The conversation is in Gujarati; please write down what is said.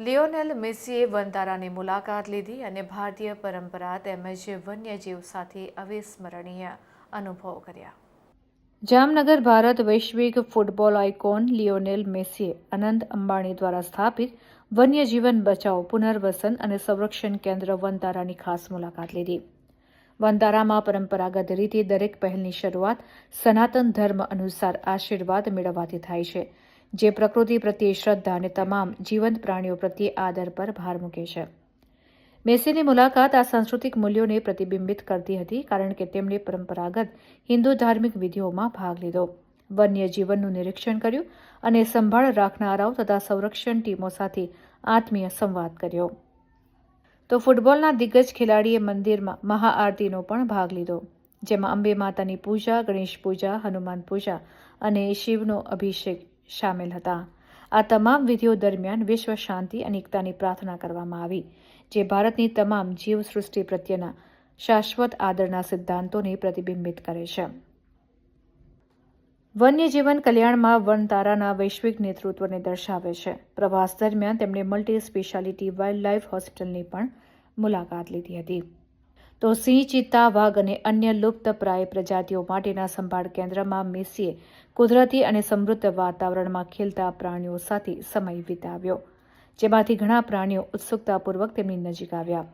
લિયોનેલ મેસીએ વનતારાની મુલાકાત લીધી અને ભારતીય પરંપરા તેમજ વન્યજીવ સાથે અવિસ્મરણીય અનુભવ કર્યા. જામનગર ભારત વૈશ્વિક ફૂટબોલ આઇકોન લિયોનેલ મેસીએ અનંત અંબાણી દ્વારા સ્થાપિત વન્યજીવન બચાવ પુનર્વસન અને સંરક્ષણ કેન્દ્ર વનતારાની ખાસ મુલાકાત લીધી. વનતારામાં પરંપરાગત રીતે દરેક પહેલની શરૂઆત સનાતન ધર્મ અનુસાર આશીર્વાદ મેળવવાથી થાય છે. જે પ્રકૃતિ પ્રત્યે શ્રદ્ધા અને તમામ જીવંત પ્રાણીઓ પ્રત્યે આદર પર ભાર મૂકે છે. મેસીની મુલાકાત આ સાંસ્કૃતિક મૂલ્યોને પ્રતિબિંબિત કરતી હતી કારણ કે તેમણે પરંપરાગત હિન્દુ ધાર્મિક વિધિઓમાં ભાગ લીધો. વન્ય જીવનનું નિરીક્ષણ કર્યું અને સંભાળ રાખનારાઓ તથા સંરક્ષણ ટીમો સાથે આત્મીય સંવાદ કર્યો. તો ફૂટબોલના દિગ્ગજ ખેલાડીએ મંદિરમાં મહાઆરતીનો પણ ભાગ લીધો, જેમાં અંબે માતાની પૂજા, ગણેશ પૂજા, હનુમાન પૂજા અને શિવનો અભિષેક સામેલ હતા. આ તમામ વિધિઓ દરમિયાન વિશ્વ શાંતિ અને એકતાની પ્રાર્થના કરવામાં આવી, જે ભારતની તમામ જીવસૃષ્ટિ પ્રત્યેના શાશ્વત આદરના સિદ્ધાંતોને પ્રતિબિંબિત કરે છે. વન્યજીવન કલ્યાણમાં વનતારાના વૈશ્વિક નેતૃત્વને દર્શાવે છે. પ્રવાસ દરમિયાન તેમણે મલ્ટી સ્પેશિયાલિટી વાઇલ્ડ લાઇફ હોસ્પિટલની પણ મુલાકાત લીધી હતી. તો સિંહ ચિત્તા વાઘ અને અન્ય લુપ્તપ્રાય પ્રજાતિઓ માટેના સંભાળ કેન્દ્રમાં મેસીએ કુદરતી અને સમૃદ્ધ વાતાવરણમાં ખીલતા પ્રાણીઓ સાથે સમય વિતાવ્યો, જેમાંથી ઘણા પ્રાણીઓ ઉત્સુકતાપૂર્વક તેમની નજીક આવ્યા.